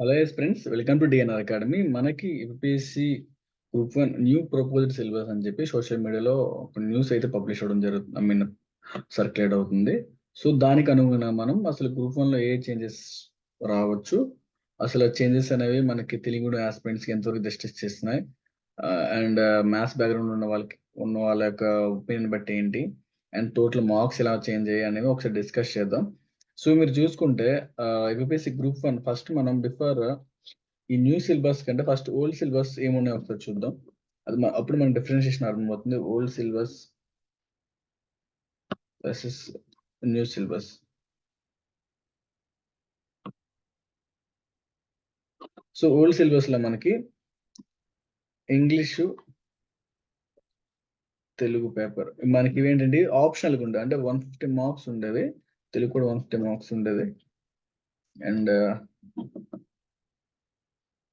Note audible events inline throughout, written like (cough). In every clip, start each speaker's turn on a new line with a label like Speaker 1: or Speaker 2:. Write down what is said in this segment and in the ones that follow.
Speaker 1: Hello yes friends welcome to DNR academy మనకి UPSC group one new proposed syllabus అని చెప్పి social మీడియాలో news అయితే పబ్లిష్ అవ్వడం జరుగుతుంది ఐ మీన్ సర్క్యులేట్ అవుతుంది. సో దానికి అనుగుణంగా మనం అసలు గ్రూప్ వన్లో ఏ చేంజెస్ రావచ్చు? అసలు చేంజెస్ అనేవి మనకి తెలుగు ఆస్పిరెంట్స్కి ఎంతవరకు జస్టిస్ చేస్తున్నాయి? అండ్ మ్యాథ్స్ బ్యాక్గ్రౌండ్ ఉన్న వాళ్ళకి ఉన్న వాళ్ళ యొక్క ఒపీనియన్ బట్టి ఏంటి? అండ్ టోటల్ మార్క్స్ ఎలా చేంజ్ అయ్యాయి అనేవి ఒకసారి డిస్కస్ చేద్దాం. సో మీరు చూసుకుంటే యూపీఎస్సీ గ్రూప్ వన్ ఫస్ట్ మనం బిఫోర్ ఈ న్యూ సిలబస్ కంటే ఫస్ట్ ఓల్డ్ సిలబస్ ఏమున్నాయో ఒకసారి చూద్దాం. అది అప్పుడు మనకి డిఫరెన్షియేషన్ అర్థమవుతుంది. Old syllabus versus new syllabus so old సిలబస్లో మనకి ఇంగ్లీషు తెలుగు పేపర్ మనకి ఇవేంటంటే ఆప్షనల్గా ఉండే అంటే వన్ ఫిఫ్టీ మార్క్స్ ఉండేవి. తెలుగు కూడా వన్ ఫిఫ్టీ మార్క్స్ ఉండేది అండ్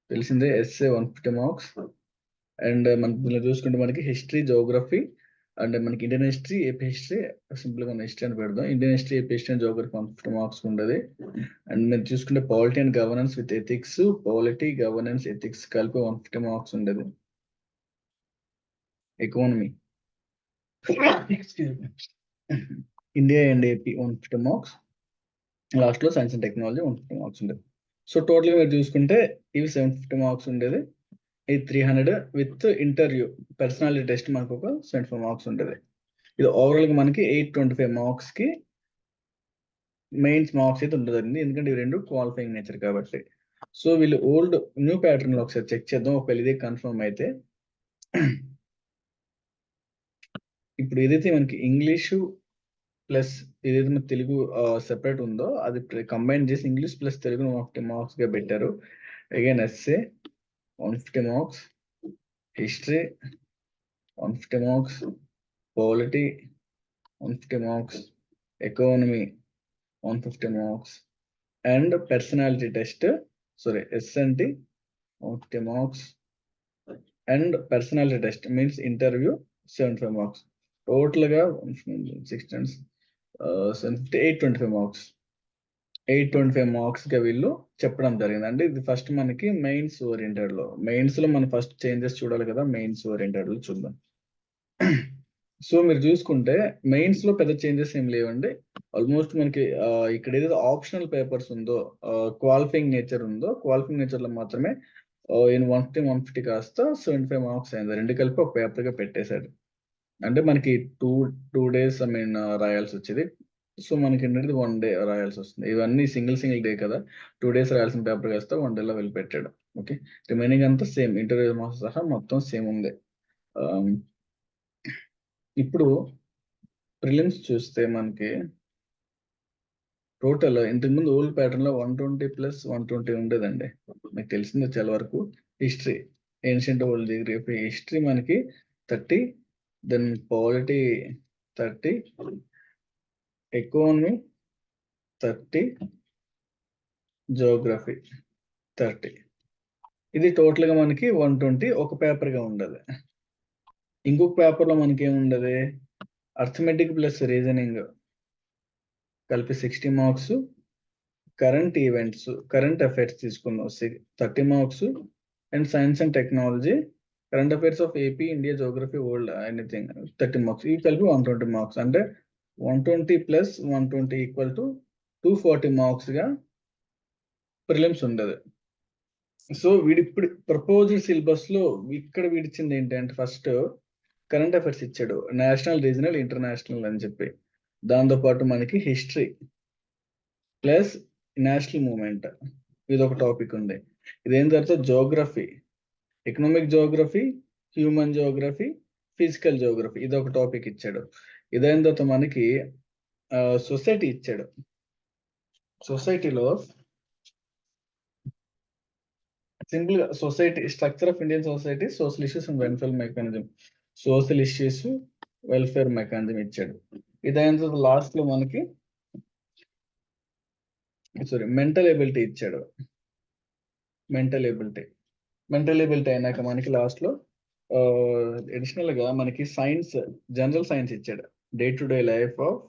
Speaker 1: తెలిసిందే SA one fifty marks and మనకి దీనిలో చూసుకుంటే మనకి హిస్టరీ జోగ్రఫీ అండ్ మనకి ఇండియన్ హిస్టరీ ఏపీ హిస్టరీ సింపుల్గా హిస్టరీ అని పెడదాం Indian history AP history and geography one fifty marks ఉండేది అండ్ మీరు చూసుకుంటే polity and governance with ethics polity governance ethics కలిపి వన్ ఫిఫ్టీ మార్క్స్ ఉండేది economy India and AP one fifty marks లాస్ట్లో science and technology one fifty marks ఉండేది. So total మీరు చూసుకుంటే ఇవి సెవెన్ ఫిఫ్టీ మార్క్స్ ఉండేది. ఇది three hundred with interview personality test మనకు ఒక సెవెంటీ ఫైవ్ మార్క్స్ ఉండేది. ఇది ఓవరాల్గా మనకి ఎయిట్ ట్వంటీ ఫైవ్ మార్క్స్కి మెయిన్స్ మార్క్స్ అయితే ఉండదండి. ఎందుకంటే ఇవి రెండు క్వాలిఫైయింగ్ నేచర్ కాబట్టి. సో వీళ్ళు ఓల్డ్ న్యూ ప్యాటర్న్లో ఒకసారి చెక్ చేద్దాం. ఒకవేళ ఇదే కన్ఫర్మ్ అయితే. (clears throat) ఇప్పుడు ఏదైతే మనకి ఇంగ్లీషు ప్లస్ ఏదైతే తెలుగు సెపరేట్ ఉందో అది కంబైన్ చేసి English plus Telugu one fifty మార్క్స్గా పెట్టారు again SA one fifty marks history one fifty marks polity one fifty marks economy one fifty marks and personality test sorry SNT one fifty marks and personality test means interview seventy five marks టోటల్గా sixty six eight twenty five marks eight twenty five మార్క్స్గా వీళ్ళు చెప్పడం జరిగింది అంటే ఇది first మనకి mains ఓరియంటెడ్లో మెయిన్స్లో మెయిన్స్లో మనం ఫస్ట్ చేంజెస్ చూడాలి కదా మెయిన్స్ ఓరియంటెడ్లో చూద్దాం. (clears throat) సో మీరు చూసుకుంటే మెయిన్స్లో పెద్ద చేంజెస్ ఏం లేవండి. ఆల్మోస్ట్ మనకి uh, ఇక్కడ ఏదైతే ఆప్షనల్ పేపర్స్ ఉందో uh, క్వాలిఫైయింగ్ నేచర్ ఉందో క్వాలిఫైయింగ్ నేచర్లో మాత్రమే ఈయన వన్ ఫిఫ్టీ వన్ ఫిఫ్టీ కాస్త సెవెంటీ ఫైవ్ మార్క్స్ అయింది. రెండు కలిపి ఒక పేపర్గా పెట్టేశాడు అంటే మనకి two two days I mean రాయాల్సి వచ్చేది. సో మనకి ఏంటంటే వన్ డే రాయాల్సి వస్తుంది. ఇవన్నీ సింగిల్ సింగిల్ డే కదా. టూ డేస్ రాయాల్సిన పేపర్ వేస్తే వన్ డేలో వెళ్ళి పెట్టాడు ఓకే? రిమైనింగ్ అంతా సేమ్. ఇంటర్వ్యూ మాస్ సహా మొత్తం సేమ్ ఉంది ఇప్పుడు ప్రిలిమ్స్ చూస్తే మనకి టోటల్ ఇంతకుముందు ఓల్డ్ ప్యాటర్న్లో one twenty plus one twenty ఉండేదండి. మీకు తెలిసిందే చాలా వరకు. History ancient old geography history మనకి thirty then polity thirty economy thirty geography thirty ఇది టోటల్గా మనకి వన్ ట్వంటీ ఒక పేపర్గా ఉండదు. ఇంకొక పేపర్లో మనకి ఏముండదు? అర్థమెటిక్ ప్లస్ రీజనింగ్ కలిపి sixty marks current events current affairs తీసుకుందాం. Thirty marks and science and technology current affairs of AP India geography world anything thirty marks ఇవి కలిపి వన్ ట్వంటీ మార్క్స్ అంటే one twenty plus one twenty equal to two forty మార్క్స్గా prelims ఉండదు. So వీడి ఇప్పుడు proposal సిలబస్లో ఇక్కడ వీడిచ్చింది ఏంటంటే ఫస్ట్ కరెంట్ అఫైర్స్ ఇచ్చాడు. నేషనల్ రీజనల్ ఇంటర్నేషనల్ అని చెప్పి. దాంతో పాటు మనకి హిస్టరీ ప్లస్ నేషనల్ మూమెంట్ ఇది ఒక టాపిక్ ఉంది. ఇదేం తర్వాత geography economic geography human geography physical geography ఇది ఒక టాపిక్ ఇచ్చాడు. ఇదైన తర్వాత మనకి సొసైటీ ఇచ్చాడు. సొసైటీలో సింపుల్గా society structure of Indian society social issues and welfare mechanism social issues welfare mechanism ఇచ్చాడు. ఇదైన తర్వాత లాస్ట్లో మనకి సారీ మెంటల్ ఎబిలిటీ ఇచ్చాడు. మెంటల్ ఎబిలిటీ మెంటల్ బిల్ట్ అయినాక మనకి లాస్ట్లో అడిషనల్గా మనకి సైన్స్ జనరల్ సైన్స్ ఇచ్చాడు day to day life of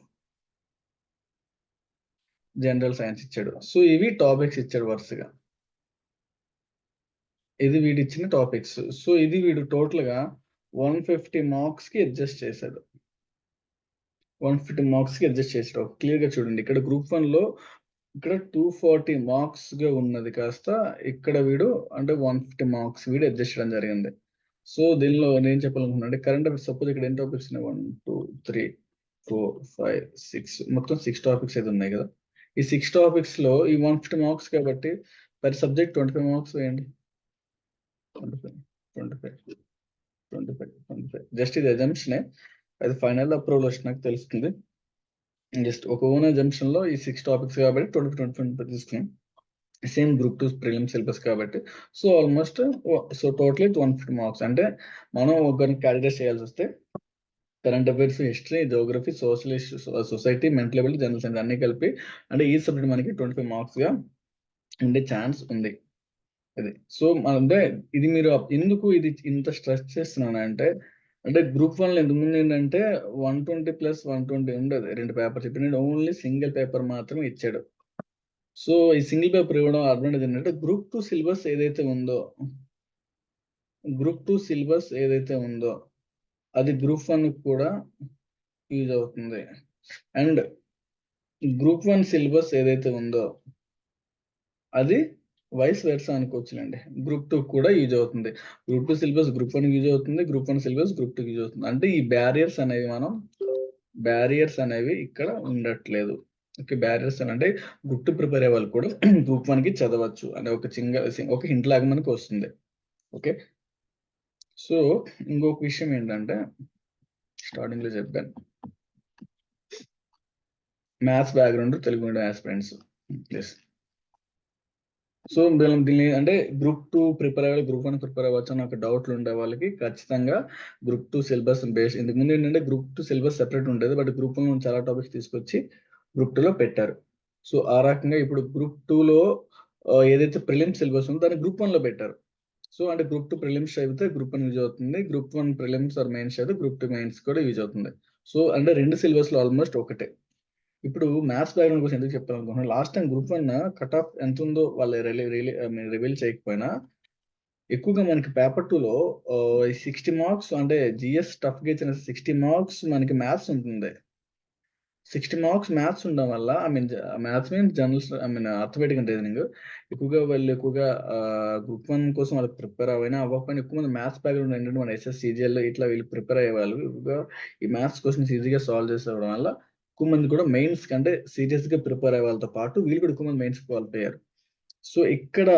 Speaker 1: general science ఇచ్చాడు సో ఇవి టాపిక్స్ ఇచ్చాడు వరుసగా ఇది వీడిచ్చిన టాపిక్స్. సో, ఇది వీడు టోటల్గా వన్ ఫిఫ్టీ మార్క్స్కి అడ్జస్ట్ చేశాడు. వన్ ఫిఫ్టీ మార్క్స్కి అడ్జస్ట్ క్లియర్గా చూడండి. ఇక్కడ గ్రూప్ 1లో ఇక్కడ 240 మార్క్స్‌గా ఉన్నది కాస్త ఇక్కడ వీడు అంటే 150 మార్క్స్ వీడు అడ్జస్ట్ చేయడం జరిగింది. సో, దీనిలో నేను చెప్పాలనుకున్నా అంటే కరెంట్ అఫేర్స్ సపోజ్ ఇక్కడ ఎన్ని టాపిక్స్ ఉన్నాయి 1, 2, 3, 4, 5, 6 మొత్తం సిక్స్ టాపిక్స్ అయితే ఉన్నాయి కదా! ఈ 6 టాపిక్స్‌లో ఈ 150 మార్క్స్ కాబట్టి పర్ సబ్జెక్ట్ 25 మార్క్స్ వేయండి. 25, 25, 25, 25 జస్ట్ ఇది అజంప్షనే. అది ఫైనల్ అప్రూవల్ వచ్చినాక తెలుస్తుంది. జస్ట్ ఒక ఓన్ అజంప్షన్‌లో ఈ సిక్స్ టాపిక్స్ కాబట్టి 20, 25 తీసుకున్నాం. Same group two prelim syllabus కాబట్టి so, almost so, totally one fifty marks అంటే మనం ఒకరిని క్యాలిక్యులేట్ చేయాల్సొస్తే current affairs, history, geography, social society, mental ability, general science అన్ని కలిపి అంటే ఈ సబ్జెక్ట్ మనకి 25 మార్క్స్‌గా ఉండే ఛాన్స్ ఉంది. ఇది. సో, అంటే ఇది మీరు ఎందుకు ఇది ఇంత స్ట్రెస్ చేస్తున్నానంటే అంటే అంటే గ్రూప్ వన్లో ఇంతకుముందు ఏంటంటే 120 ప్లస్ 120 ఉండేది. 2 పేపర్స్ ఇప్పుడు ఓన్లీ సింగిల్ పేపర్ మాత్రమే ఇచ్చాడు. సో, ఈ సింగిల్ పేపర్ ఇవ్వడం అడ్వాంటేజ్ ఏంటంటే గ్రూప్ టూ సిలబస్ ఏదైతే ఉందో గ్రూప్ టూ సిలబస్ ఏదైతే ఉందో అది గ్రూప్ వన్ కూడా యూజ్ అవుతుంది. అండ్ గ్రూప్ వన్ సిలబస్ ఏదైతే ఉందో అది వైస్ వెర్సా అనుకోవచ్చులేండి గ్రూప్ టూ కూడా యూజ్ అవుతుంది. Group two syllabus group one use అవుతుంది. Group one syllabus group two use అవుతుంది. అంటే ఈ బ్యారియర్స్ అనేవి మనం బ్యారియర్స్ అనేవి ఇక్కడ ఉండట్లేదు. ఓకే. బ్యారియర్స్ అంటే గ్రూప్ టూ ప్రిపేర్ అయ్యే వాళ్ళు కూడా (clears throat) గ్రూప్ 1కి చదవచ్చు అనే ఒక చింగ ఒక హింట్ లాగా మనకు వస్తుంది. ఓకే. సో, ఇంకొక విషయం ఏంటంటే స్టార్టింగ్‌లో చెప్పాను. Maths background Telugu medium aspirants please so, మనం దీన్ని అంటే గ్రూప్ టూ ప్రిపేర్ అవ్వాలి గ్రూప్ వన్ ప్రిపేర్ అవ్వచ్చు అని ఒక డౌట్లు ఉండే వాళ్ళకి ఖచ్చితంగా గ్రూప్ టూ సిలబస్ బేస్ ఇంతకుముందు ఏంటంటే గ్రూప్ టూ సిలబస్ సెపరేట్ ఉండేది. బట్ గ్రూప్ వన్ చాలా టాపిక్స్ తీసుకొచ్చి గ్రూప్ టూలో పెట్టారు. సో, ఆ రకంగా ఇప్పుడు గ్రూప్ టూలో ఏదైతే ప్రిలిమ్ సిలబస్ ఉందో దాన్ని గ్రూప్ వన్లో పెట్టారు. సో, అంటే గ్రూప్ టూ ప్రిలిమ్స్ చదివితే గ్రూప్ వన్ యూజ్ అవుతుంది. Group one prelims or mains చదివితే గ్రూప్ టూ మెయిన్స్ కూడా యూజ్ అవుతుంది. సో, అంటే రెండు సిలబస్లో ఆల్మోస్ట్ ఒకటే. ఇప్పుడు మ్యాథ్స్ బ్యాక్‌గ్రౌండ్ కోసం ఎందుకు చెప్పాలనుకుంటున్నాను. Last time group one cut off ఎంతుందో వాళ్ళు రిలీ రివీల్ చేయకపోయినా ఎక్కువగా మనకి పేపర్ టూలో సిక్స్టీ మార్క్స్ అంటే జిఎస్ టఫ్‌గా ఇచ్చిన 60 మార్క్స్ మనకి మ్యాథ్స్ ఉంటుంది. 60 మార్క్స్ మ్యాథ్స్ ఉండడం వల్ల I mean maths means general I mean arithmetic and reasoning ఎక్కువగా వాళ్ళు ఎక్కువగా గ్రూప్ వన్ కోసం వాళ్ళు ప్రిపేర్ అవైనా అవ్వకపోయినా ఎక్కువ మంది మ్యాథ్స్ బ్యాక్‌గ్రౌండ్ ఏంటంటే మన ఎస్ఎస్, సీజీఎల్ ఇట్లా వీళ్ళు ప్రిపేర్ అయ్యేవాళ్ళు. ఎక్కువగా ఈ మ్యాథ్స్ క్వశ్చన్స్ ఈజీగా సాల్వ్ చేసేవడం వల్ల ఎక్కువ మంది కూడా మెయిన్స్‌కి అంటే సీరియస్‌గా ప్రిపేర్ అయ్యే వాళ్ళతో పాటు వీళ్ళు కూడా ఎక్కువ మంది మెయిన్స్ క్వాలిఫై అయ్యారు. సో, ఇక్కడ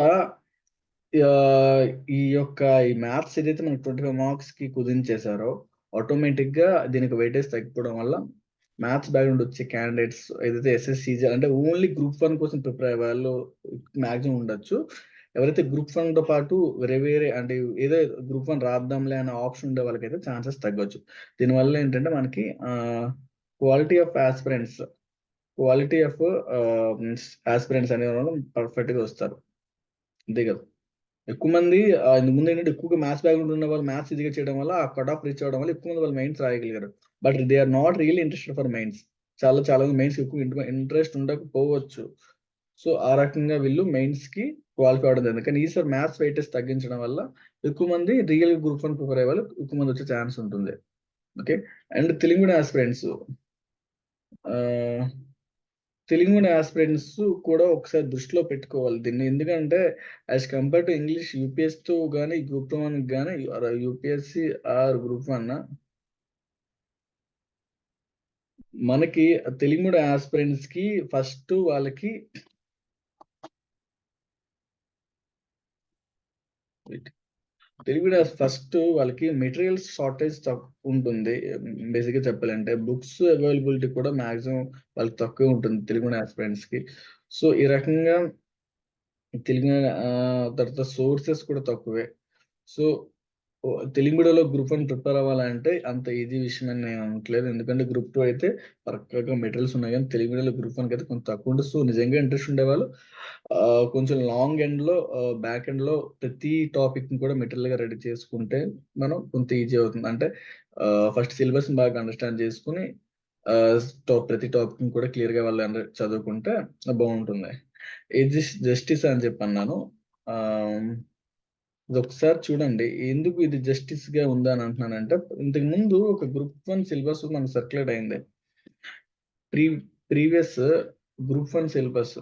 Speaker 1: ఈ యొక్క ఈ మ్యాథ్స్ ఏదైతే మనకి 25 మార్క్స్‌కి ఆటోమేటిక్ ఆటోమేటిక్‌గా దీనికి వెయిటేజ్ తగ్గిపోవడం వల్ల మ్యాథ్స్ బ్యాక్‌గ్రౌండ్ వచ్చే క్యాండిడేట్స్ ఏదైతే ఎస్ఎస్సి అంటే ఓన్లీ గ్రూప్ వన్ కోసం ప్రిపేర్ అయ్యే వాళ్ళు మ్యాక్సిమం ఉండొచ్చు. ఎవరైతే గ్రూప్ 1తో పాటు వేరే వేరే అంటే ఏదో గ్రూప్ వన్ రాద్దాంలే అనే ఆప్షన్ ఉండే వాళ్ళకైతే ఛాన్సెస్ తగ్గొచ్చు. దీనివల్ల ఏంటంటే మనకి quality of aspirants quality of aspirants అనే వాళ్ళు పర్ఫెక్ట్‌గా వస్తారు. అంతే కదా! ఎక్కువ మంది ఇంత ఇంతకుముందు ఏంటంటే ఎక్కువగా మ్యాథ్స్ బ్యాక్‌గ్రౌండ్ ఉన్న వాళ్ళు మ్యాథ్స్ ఇదిగా చేయడం వల్ల ఆ కట్ ఆఫ్ రీచ్ అవ్వడం వల్ల ఎక్కువ మంది వాళ్ళు minds రాయగలిగారు. But they are not really interested for mains. చాలా చాలా మంది మెయిన్స్‌కి ఎక్కువ ఇంట్రెస్ట్ ఉండకపోవచ్చు. సో, ఆ రకంగా వీళ్ళు మెయిన్స్‌కి క్వాలిఫై అవడం జరిగింది. కానీ ఈసారి మ్యాథ్స్ వెయిటేజ్ తగ్గించడం వల్ల ఎక్కువ మంది రియల్ గ్రూప్ వన్ ప్రిపేర్ అయ్యే వాళ్ళు ఎక్కువ మంది వచ్చే ఛాన్స్ ఉంటుంది. Okay. And Telugu aspirants Telugu aspirants కూడా ఒకసారి దృష్టిలో పెట్టుకోవాలి దీన్ని. ఎందుకంటే యాజ్ కంపేర్ టు ఇంగ్లీష్ యూపీఎస్‌తో కానీ గ్రూప్ 1కి కానీ ఆర్ యూపీఎస్‌సి ఆర్ గ్రూప్ వన్ మనకి తెలుగు మీడియం యాస్పిరెంట్స్‌కి ఫస్ట్ వాళ్ళకి వెయిట్. తెలుగు ఫస్ట్ వాళ్ళకి మెటీరియల్స్ షార్టేజ్ తక్ ఉంటుంది. బేసిక్‌గా చెప్పాలంటే బుక్స్ అవైలబిలిటీ కూడా మాక్సిమం వాళ్ళకి తక్కువే ఉంటుంది తెలుగు మీడియం యాస్పిరెంట్స్‌కి. సో, ఈ రకంగా తెలుగు తర్వాత సోర్సెస్ కూడా తక్కువే. So, Telugu group one prepare అవ్వాలంటే అంత ఈజీ విషయం అని నేను అనట్లేదు. ఎందుకంటే గ్రూప్ టూ అయితే పక్కాగా మెటీరియల్స్ ఉన్నాయి కానీ తెలుగు గ్రూప్ వన్కి అయితే కొంచెం తక్కువ ఉంటుంది. సో, నిజంగా ఇంట్రెస్ట్ ఉండేవాళ్ళు కొంచెం లాంగ్ ఎండ్‌లో బ్యాక్ ఎండ్‌లో ప్రతి టాపిక్‌ని కూడా మెటీరియల్‌గా రెడీ చేసుకుంటే మనం కొంత ఈజీ అవుతుంది. అంటే ఫస్ట్ సిలబస్‌ని బాగా అండర్‌స్టాండ్ చేసుకొని ప్రతి టాపిక్‌ని కూడా క్లియర్‌గా వాళ్ళు చదువుకుంటే బాగుంటుంది ఇది జస్టిస్ అని చెప్పి అన్నాను. ఇది ఒకసారి చూడండి. ఎందుకు ఇది జస్టిస్గా ఉందా అని అంటున్నానంటే ఇంతకు ముందు ఒక గ్రూప్ వన్ సిలబస్ మన సర్క్యులేట్ అయింది. Pre previous group one syllabus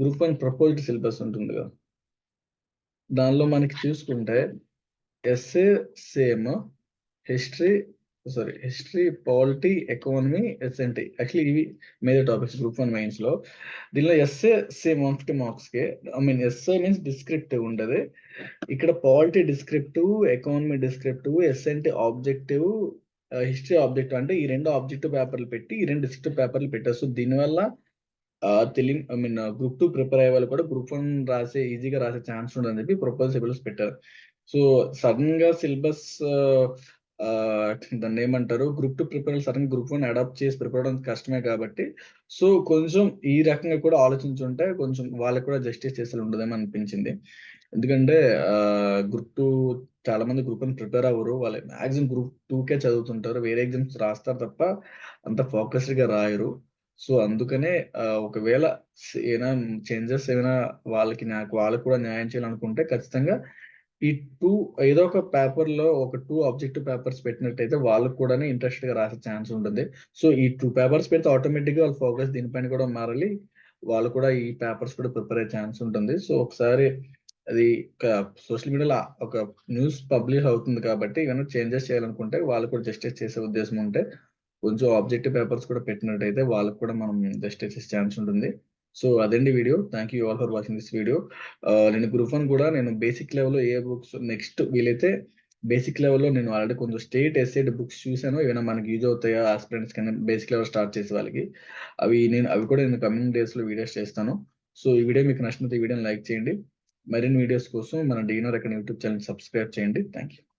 Speaker 1: group one proposed syllabus ఉంటుంది కదా. దానిలో మనకి చూసుకుంటే SA same history sorry history polity economy SNT actually ఇవి మేజర్ టాపిక్స్ గ్రూప్ వన్ మెయిన్స్లో. దీనిలో ఎస్ఏ సేమ్ వన్ ఫిఫ్టీ మార్క్స్కి I mean SA means descriptive ఉండదు. ఇక్కడ polity descriptive economy descriptive SNT objective history objective అంటే ఈ రెండు ఆబ్జెక్టివ్ పేపర్లు పెట్టి ఈ రెండు డిస్క్రిప్టివ్ పేపర్లు పెట్టారు. సో దీనివల్ల తెలి I mean group two prepare అయ్యే వాళ్ళు కూడా గ్రూప్ వన్ రాసే ఈజీగా రాసే ఛాన్స్ ఉండదని చెప్పి ప్రపోజల్ సిలబస్ పెట్టారు. సో సడన్గా సిలబస్ దాన్ని ఏమంటారు? Group two prepare sudden group one adapt చేసి ప్రిపేర్ అవడం కష్టమే కాబట్టి సో కొంచెం ఈ రకంగా కూడా ఆలోచించుంటే కొంచెం వాళ్ళకి కూడా జస్టిస్ చేసేలా ఉండదేమో అనిపించింది. ఎందుకంటే గ్రూప్ టూ చాలా మంది గ్రూప్ వన్ ప్రిపేర్ అవ్వరు. వాళ్ళు మాక్సిమం గ్రూప్ టూకే చదువుతుంటారు. వేరే ఎగ్జామ్స్ రాస్తారు తప్ప అంత ఫోకస్డ్గా రాయరు. సో అందుకనే ఒకవేళ ఏమైనా చేంజెస్ ఏమైనా వాళ్ళకి నాకు వాళ్ళకి కూడా న్యాయం చేయాలనుకుంటే ఖచ్చితంగా ఈ టూ ఏదో ఒక పేపర్లో ఒక టూ ఆబ్జెక్టివ్ పేపర్స్ పెట్టినట్టయితే వాళ్ళకు కూడా ఇంట్రెస్ట్గా రాసే ఛాన్స్ ఉంటుంది. సో ఈ టూ పేపర్స్ పెడితే ఆటోమేటిక్గా వాళ్ళ ఫోకస్ దీనిపైన కూడా మారాలి. వాళ్ళు కూడా ఈ పేపర్స్ కూడా ప్రిపేర్ అయ్యే ఛాన్స్ ఉంటుంది. సో ఒకసారి అది సోషల్ మీడియాలో ఒక న్యూస్ పబ్లిష్ అవుతుంది కాబట్టి ఏమైనా చేంజెస్ చేయాలనుకుంటే వాళ్ళు కూడా జస్టిస్ చేసే ఉద్దేశం ఉంటే కొంచెం ఆబ్జెక్టివ్ పేపర్స్ కూడా పెట్టినట్టయితే వాళ్ళకి కూడా మనం జస్టిస్ చేసే ఛాన్స్ ఉంటుంది. సో అదండి video. Thank you all for watching this video నేను గ్రూప్ వన్ కూడా నేను బేసిక్ లెవెల్లో ఏ బుక్స్ నెక్స్ట్ వీలైతే బేసిక్ లెవెల్లో నేను ఆల్రెడీ కొంచెం స్టేట్ ఎస్టేట్ బుక్స్ చూసాను ఏమైనా మనకి యూజ్ అవుతాయా ఆస్పిరెంట్స్ కన్నా బేసిక్ లెవెల్ స్టార్ట్ చేసే వాళ్ళకి. అవి నేను అవి కూడా నేను కమింగ్ డేస్లో వీడియోస్ చేస్తాను. సో ఈ వీడియో మీకు నచ్చినట్టు ఈ వీడియోని లైక్ చేయండి. మరిన్ని వీడియోస్ కోసం మన డీనర్ అక్కడ యూట్యూబ్ ఛానల్ సబ్స్క్రైబ్ చేయండి. Thank you